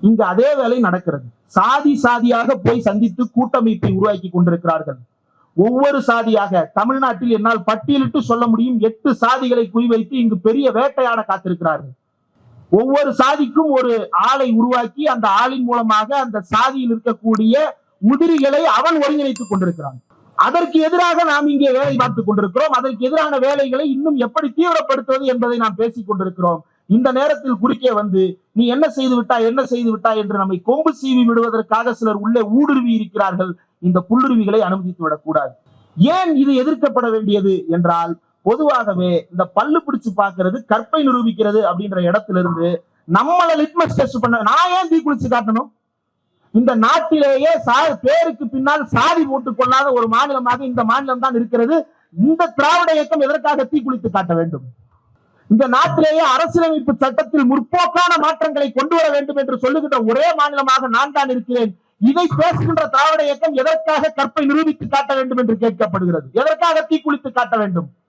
இங்கு அதே வேலை நடக்கிறது. சாதி சாதியாக போய் சந்தித்து கூட்டமைப்பை உருவாக்கி கொண்டிருக்கிறார்கள். ஒவ்வொரு சாதியாக தமிழ்நாட்டில் என்னால் பட்டியலிட்டு சொல்ல முடியும். எட்டு சாதிகளை குறிவைத்து இங்கு பெரிய வேட்டையாட காத்திருக்கிறார்கள். ஒவ்வொரு சாதிக்கும் ஒரு ஆளை உருவாக்கி அந்த ஆளின் மூலமாக அந்த சாதியில் இருக்கக்கூடிய உதிரிகளை அவன் ஒருங்கிணைத்துக் கொண்டிருக்கிறான். அதற்கு எதிராக நாம் இங்கே வேலை பார்த்துக் கொண்டிருக்கிறோம். அதற்கு எதிரான வேலைகளை இன்னும் எப்படி தீவிரப்படுத்துவது என்பதை நாம் பேசிக் கொண்டிருக்கிறோம். இந்த நேரத்தில் குறுக்கே வந்து நீ என்ன செய்து விட்டாய் என்ன செய்து விட்டாய் என்று நம்மை கொம்பு சீவி விடுவதற்காக சிலர் உள்ளே ஊடுருவி இருக்கிறார்கள். இந்த புல்லுருவிகளை அனுமதித்து விடக்கூடாது. ஏன் இது எதிர்க்கப்பட வேண்டியது என்றால் பொதுவாகவே இந்த பல்லு பிடிச்சு பார்க்கிறது கற்பை நிரூபிக்கிறது அப்படின்ற இடத்துல இருந்து நம்மள லிட்மஸ் டெஸ்ட் பண்ண நான் ஏன் தீ குளிச்சு காட்டணும்? இந்த நாட்டிலேயே சா- பேருக்கு பின்னால் சாதி போட்டுக் கொள்ளாத ஒரு மாநிலமாக இந்த மாநிலம் தான் இருக்கிறது. இந்த திராவிட இயக்கம் எதற்காக தீக்குளித்து காட்ட வேண்டும்? இந்த நாட்டிலேயே அரசியலமைப்பு சட்டத்தில் முற்போக்கான மாற்றங்களை கொண்டு வர வேண்டும் என்று சொல்லுகின்ற ஒரே மாநிலமாக நான் தான் இருக்கிறேன். இதை பேசுகின்ற திராவிட இயக்கம் எதற்காக கற்பை நிரூபித்து காட்ட வேண்டும் என்று கேட்கப்படுகிறது? எதற்காக தீக்குளித்து காட்ட வேண்டும்?